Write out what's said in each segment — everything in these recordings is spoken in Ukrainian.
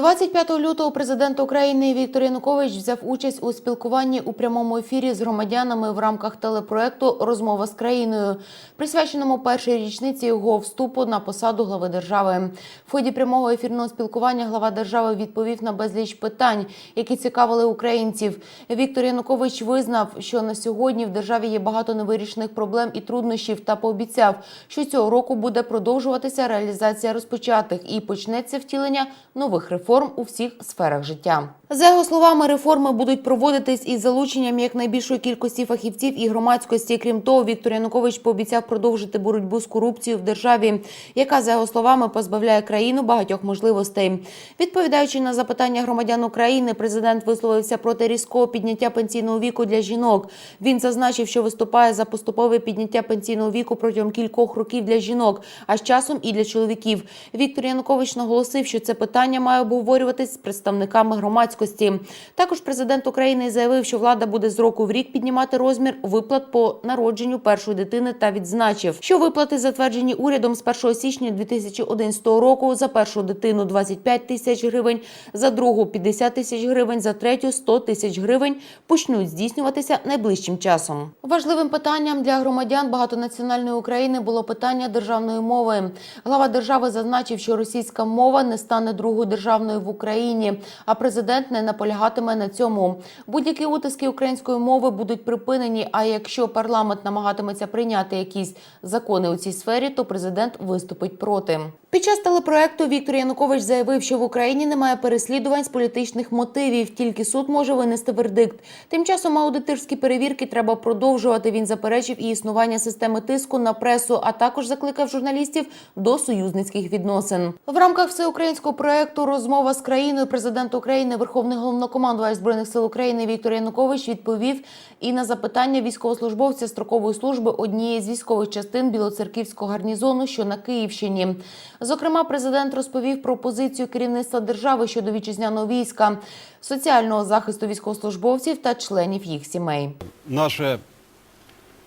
25 лютого президент України Віктор Янукович взяв участь у спілкуванні у прямому ефірі з громадянами в рамках телепроекту Розмова з країною, присвяченому першій річниці його вступу на посаду глави держави. В ході прямого ефірного спілкування глава держави відповів на безліч питань, які цікавили українців. Віктор Янукович визнав, що на сьогодні в державі є багато невирішених проблем і труднощів, та пообіцяв, що цього року буде продовжуватися реалізація розпочатих і почнеться втілення нових реформ у всіх сферах життя. За його словами, реформи будуть проводитись із залученням якнайбільшої кількості фахівців і громадськості. Крім того, Віктор Янукович пообіцяв продовжити боротьбу з корупцією в державі, яка за його словами позбавляє країну багатьох можливостей. Відповідаючи на запитання громадян України, президент висловився проти різкого підняття пенсійного віку для жінок. Він зазначив, що виступає за поступове підняття пенсійного віку протягом кількох років для жінок, а з часом і для чоловіків. Віктор Янукович наголосив, що це питання має обговорюватись з представниками громадськості. Також президент України заявив, що влада буде з року в рік піднімати розмір виплат по народженню першої дитини та відзначив, що виплати затверджені урядом з 1 січня 2011 року за першу дитину 25 тисяч гривень, за другу 50 тисяч гривень, за третю 100 тисяч гривень почнуть здійснюватися найближчим часом. Важливим питанням для громадян багатонаціональної України було питання державної мови. Глава держави зазначив, що російська мова не стане другою державною в Україні, а президент не наполягатиме на цьому. Будь-які утиски української мови будуть припинені. А якщо парламент намагатиметься прийняти якісь закони у цій сфері, то президент виступить проти. Під час телепроекту Віктор Янукович заявив, що в Україні немає переслідувань з політичних мотивів, тільки суд може винести вердикт. Тим часом аудиторські перевірки треба продовжувати. Він заперечив і існування системи тиску на пресу, а також закликав журналістів до союзницьких відносин. В рамках всеукраїнського проекту Розмова з країною президент України, Верховний головнокомандувач збройних сил України Віктор Янукович відповів і на запитання військовослужбовця строкової служби однієї з військових частин Білоцерківського гарнізону, що на Київщині. Зокрема, президент розповів про позицію керівництва держави щодо вітчизняного війська, соціального захисту військовослужбовців та членів їх сімей. наше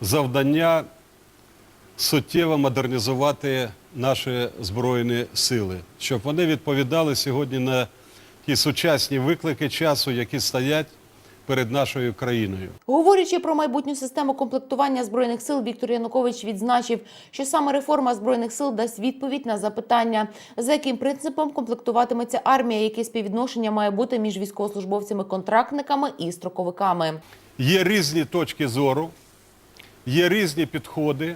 завдання суттєво модернізувати наші збройні сили, щоб вони відповідали сьогодні на ті сучасні виклики часу, які стоять перед нашою країною. Говорячи про майбутню систему комплектування збройних сил, Віктор Янукович відзначив, що саме реформа збройних сил дасть відповідь на запитання, за яким принципом комплектуватиметься армія, яке співвідношення має бути між військовослужбовцями-контрактниками і строковиками. Є різні точки зору, є різні підходи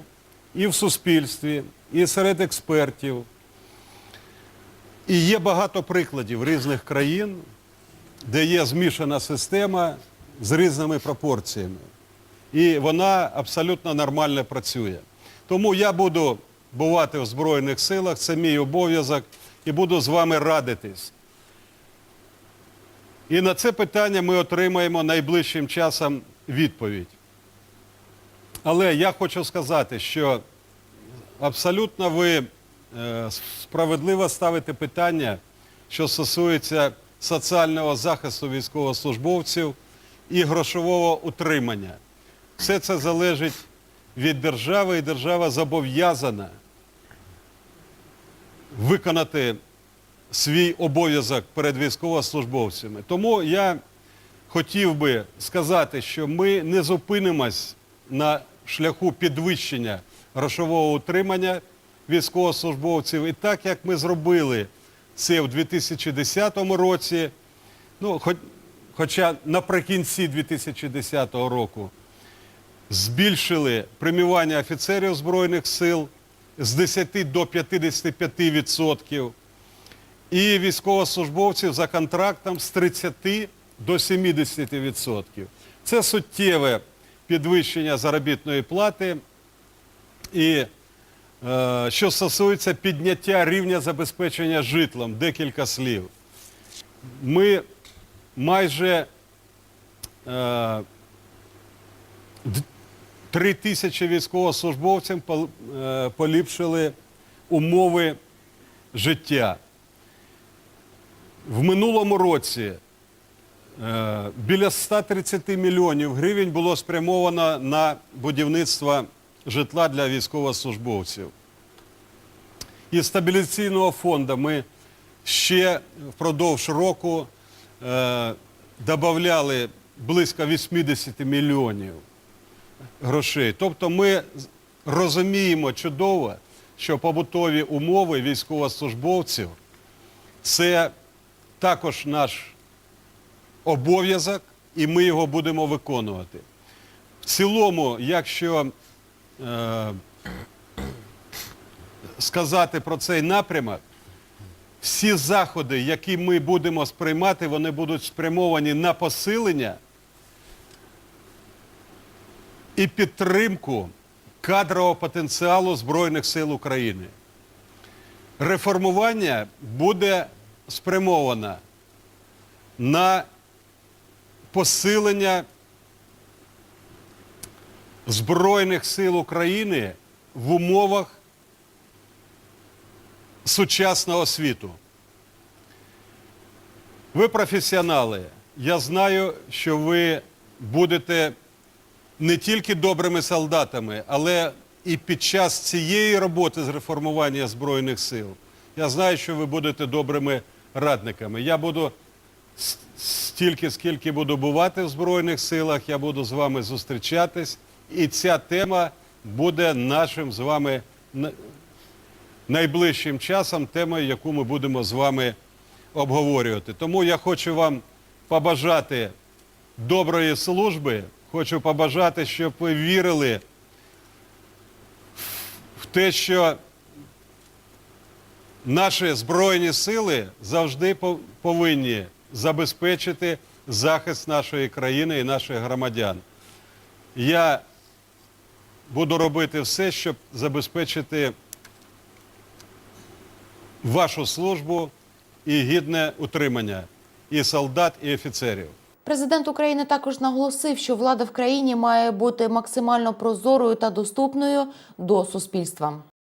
і в суспільстві, і серед експертів. І є багато прикладів різних країн, де є змішана система з різними пропорціями. І вона абсолютно нормально працює. Тому я буду бувати в Збройних силах, це мій обов'язок, і буду з вами радитись. І на це питання ми отримаємо найближчим часом відповідь. Але я хочу сказати, що абсолютно ви е, справедливо ставите питання, що стосується соціального захисту військовослужбовців і грошового утримання. Все це залежить від держави, і держава зобов'язана виконати свій обов'язок перед військовослужбовцями. Тому я хотів би сказати, що ми не зупинимось на шляху підвищення грошового утримання військовослужбовців. І так як ми зробили це в 2010 році, ну, хоч, хоча наприкінці 2010 року збільшили преміювання офіцерів Збройних сил з 10 до 55%. відсотків і військовослужбовців за контрактом з 30 до 70%. Це суттєве підвищення заробітної плати. І е, що стосується підняття рівня забезпечення житлом, декілька слів. Ми майже е, 3 тисячі військовослужбовцям е, поліпшили умови життя. В минулому році біля 130 мільйонів гривень було спрямовано на будівництво житла для військовослужбовців. Із стабілізаційного фонду ми ще впродовж року е, додавали близько 80 мільйонів грошей. Тобто ми розуміємо чудово, що побутові умови військовослужбовців це також наш обов'язок, і ми його будемо виконувати. В цілому, якщо е, сказати про цей напрямок, всі заходи, які ми будемо сприймати, вони будуть спрямовані на посилення і підтримку кадрового потенціалу Збройних сил України. Реформування буде спрямовано на посилення Збройних сил України в умовах сучасного світу. Ви професіонали. Я знаю, що ви будете не тільки добрими солдатами, але і під час цієї роботи з реформування Збройних сил. Я знаю, що ви будете добрими радниками. Я буду стільки, скільки буду бувати в Збройних силах, я буду з вами зустрічатись. І ця тема буде нашим з вами найближчим часом темою, яку ми будемо з вами обговорювати. Тому я хочу вам побажати доброї служби, хочу побажати, щоб ви вірили в те, що наші Збройні сили завжди повинні забезпечити захист нашої країни і наших громадян. Я буду робити все, щоб забезпечити вашу службу і гідне утримання і солдат, і офіцерів. Президент України також наголосив, що влада в країні має бути максимально прозорою та доступною до суспільства.